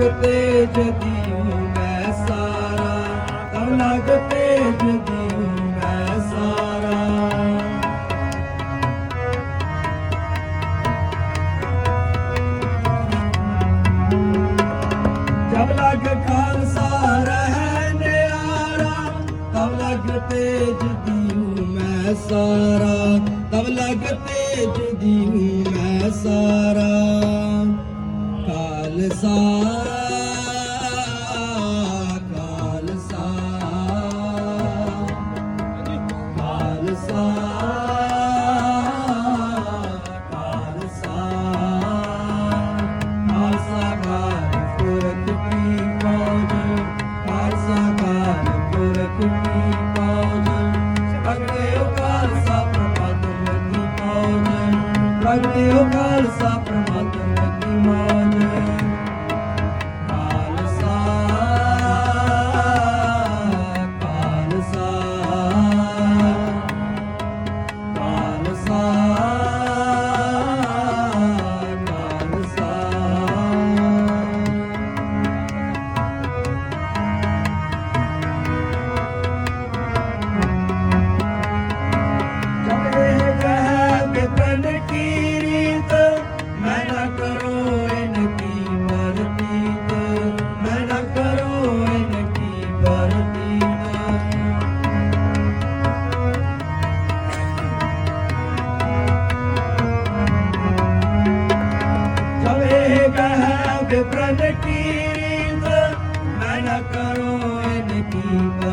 ਲਗ ਤੇਜ ਦਿਉ ਮੈਂ ਸਾਰਾ ਤਬ ਲਗ ਤੇਜ ਦਿਉ ਮੈਂ ਸਾਰਾ। ਜਬ ਲਗ ਖਾਲਸਾ ਰਹਿ ਨਿਆਰਾ, ਤਬ ਲਗ ਤੇਜ ਦਿਉ ਮੈਂ ਸਾਰਾ, ਤਬ ਲਗ ਤੇਜ ਦਿਉ ਮੈਂ ਸਾਰਾ। ਸਾਰਾ ਖਾਲਸਾ ਪਰਮਾਤਮਾ ਕੀ ਮਾਨ people.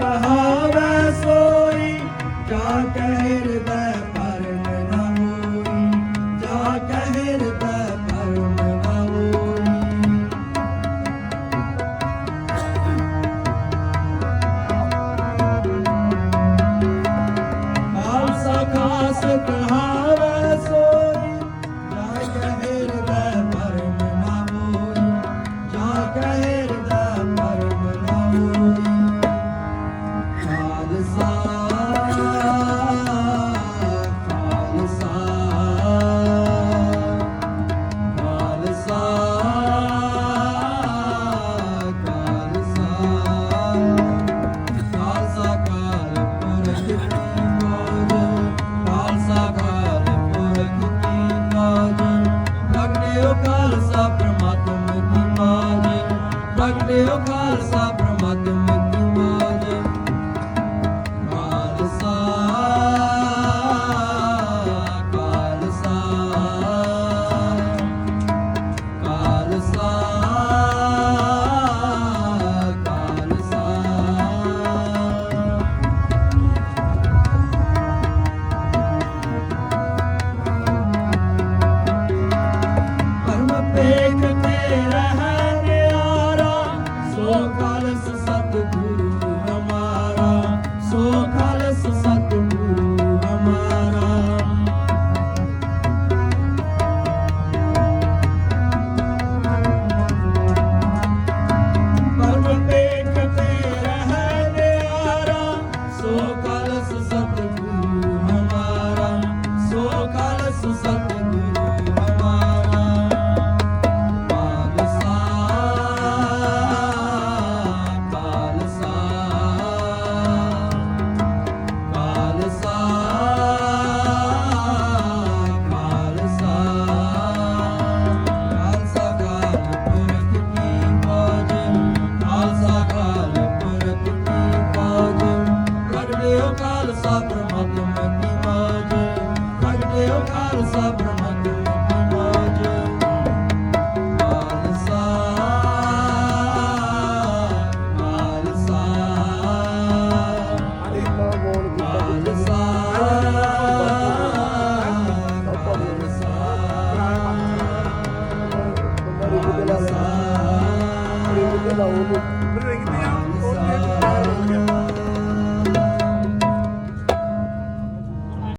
कहा का कहर Đầu.